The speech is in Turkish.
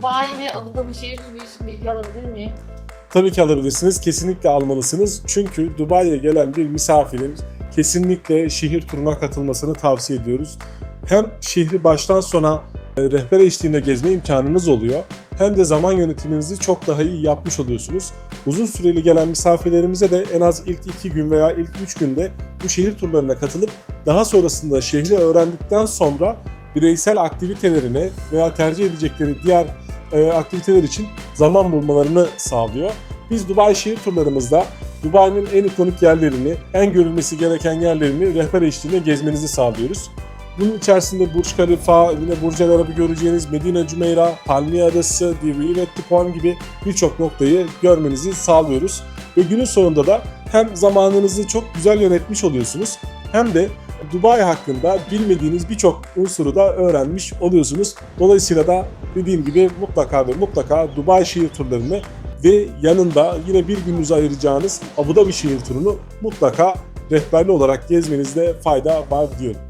Dubai ve Abu Dhabi şehir turu için bilgi alabilir miyim? Tabii ki alabilirsiniz. Kesinlikle almalısınız. Çünkü Dubai'ye gelen bir misafirin kesinlikle şehir turuna katılmasını tavsiye ediyoruz. Hem şehri baştan sona e, rehber eşliğinde gezme imkanınız oluyor. Hem de zaman yönetiminizi çok daha iyi yapmış oluyorsunuz. Uzun süreli gelen misafirlerimize de en az ilk iki gün veya ilk üç günde bu şehir turlarına katılıp daha sonrasında şehri öğrendikten sonra bireysel aktivitelerine veya tercih edecekleri diğer e, aktiviteler için zaman bulmalarını sağlıyor. Biz Dubai şehir turlarımızda Dubai'nin en ikonik yerlerini, en görülmesi gereken yerlerini rehber eşliğinde gezmenizi sağlıyoruz. Bunun içerisinde Burj Khalifa, yine Burj Al Arab'ı göreceğiniz Medine Cümeyra, Palmiye Adası, Rivet Point gibi birçok noktayı görmenizi sağlıyoruz. Ve günün sonunda da hem zamanınızı çok güzel yönetmiş oluyorsunuz hem de Dubai hakkında bilmediğiniz birçok unsuru da öğrenmiş oluyorsunuz. Dolayısıyla da dediğim gibi mutlaka ve mutlaka Dubai şehir turlarını ve yanında yine bir gününüzü ayıracağınız Abu Dhabi şehir turunu mutlaka rehberli olarak gezmenizde fayda var diyorum.